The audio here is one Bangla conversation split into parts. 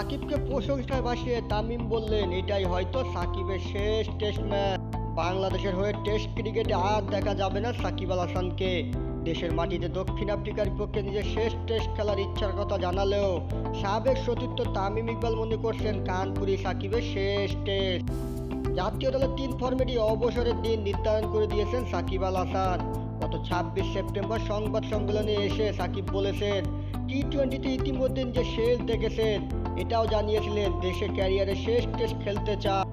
সাকিবকে প্রশংসায় ভাসিয়ে তামিম বললেন, এটাই হয়তো সাকিবের শেষ টেস্ট ম্যাচ বাংলাদেশের হয়ে টেস্ট ক্রিকেটে আর দেখা যাবে না সাকিব আল হাসানকে। দেশের মাটিতে দক্ষিণ আফ্রিকার বিপক্ষে নিজের শেষ টেস্ট খেলার ইচ্ছার কথা জানালেও সাবেক সতীর্থ তামিম ইকবাল মনে করছেন, কানপুরি সাকিবের শেষ টেস্ট জাতীয় দলের তিন ফর্মেটই অবসরের দিন নির্ধারণ করে দিয়েছেন সাকিব আল হাসান। গত ছাব্বিশ সেপ্টেম্বর সংবাদ সম্মেলনে এসে সাকিব বলেছেন টি টোয়েন্টিতে ইতিমধ্যে যে শেষ দেখেছেন। এটাও জানিয়েছিলেন, দেশে ক্যারিয়ারে শেষ টেস্ট খেলতে চান।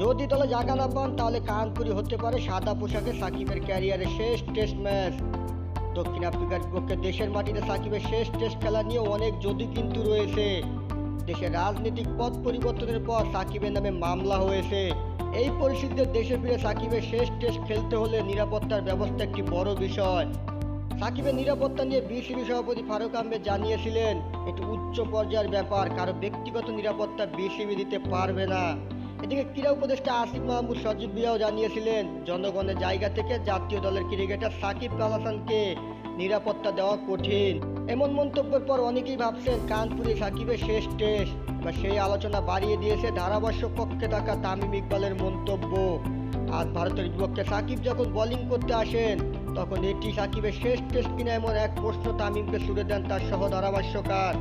যদি দলে জায়গা না পান তাহলে কানপুরি হতে পারে সাদা পোশাকে সাকিবের ক্যারিয়ারে শেষ টেস্ট ম্যাচ। দক্ষিণ আফ্রিকার বিপক্ষে দেশের মাটিতে সাকিবের শেষ টেস্ট খেলা নিয়ে অনেক যদি কিন্তু রয়েছে। দেশের রাজনৈতিক পথ পরিবর্তনের পর সাকিবের নামে মামলা হয়েছে। এই পরিস্থিতিতে দেশে ফিরে সাকিবের শেষ টেস্ট খেলতে হলে নিরাপত্তার ব্যবস্থা একটি বড় বিষয়। সাকিবের নিরাপত্তা নিয়ে বিসিবি সভাপতি ফারুক আহমেদ জানিয়েছিলেন, এটি উচ্চ পর্যায়ের ব্যাপার, কারও ব্যক্তিগত নিরাপত্তা বিসিবি দিতে পারবে না। এদিকে ক্রীড়া উপদেষ্টা আসিফ মাহমুদ সজীব বিয়াও জানিয়েছিলেন, জনগণের জায়গা থেকে জাতীয় দলের ক্রিকেটার সাকিব আল হাসানকে নিরাপত্তা দেওয়া কঠিন। এমন মন্তব্যের পর অনেকেই ভাবছেন, কানপুরে সাকিবের শেষ টেস্ট বা সেই আলোচনা বাড়িয়ে দিয়েছে ধারাভাষ্য কক্ষে থাকা তামিম ইকবালের মন্তব্য। আজ ভারতের বিপক্ষে সাকিব যখন বোলিং করতে আসেন, তখন এটি সাকিবের শেষ টেস্ট কিনা এমন এক প্রশ্ন তামিমকে ছুড়ে দেন তার সহ ধারাভাষ্যকার।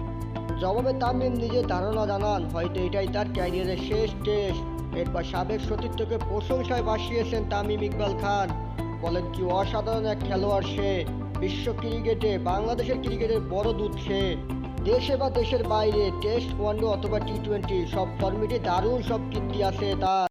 জবাবে তামিম নিজের ধারণা জানান, হয়তো এটাই তার ক্যারিয়ারের শেষ টেস্ট এরপর সাবেক সতীর্থকে প্রশংসায় বাসিয়েছেন তামিম ইকবাল খান। বলেন, কি অসাধারণ এক খেলোয়াড় সে। বিশ্ব ক্রিকেটে, বাংলাদেশের ক্রিকেটের বড় দূত সে। দেশে বা দেশের বাইরে টেস্ট ওয়ানডে অথবা টি টোয়েন্টি সব ফর্মেটে দারুণ সব কীর্তি আছে তার।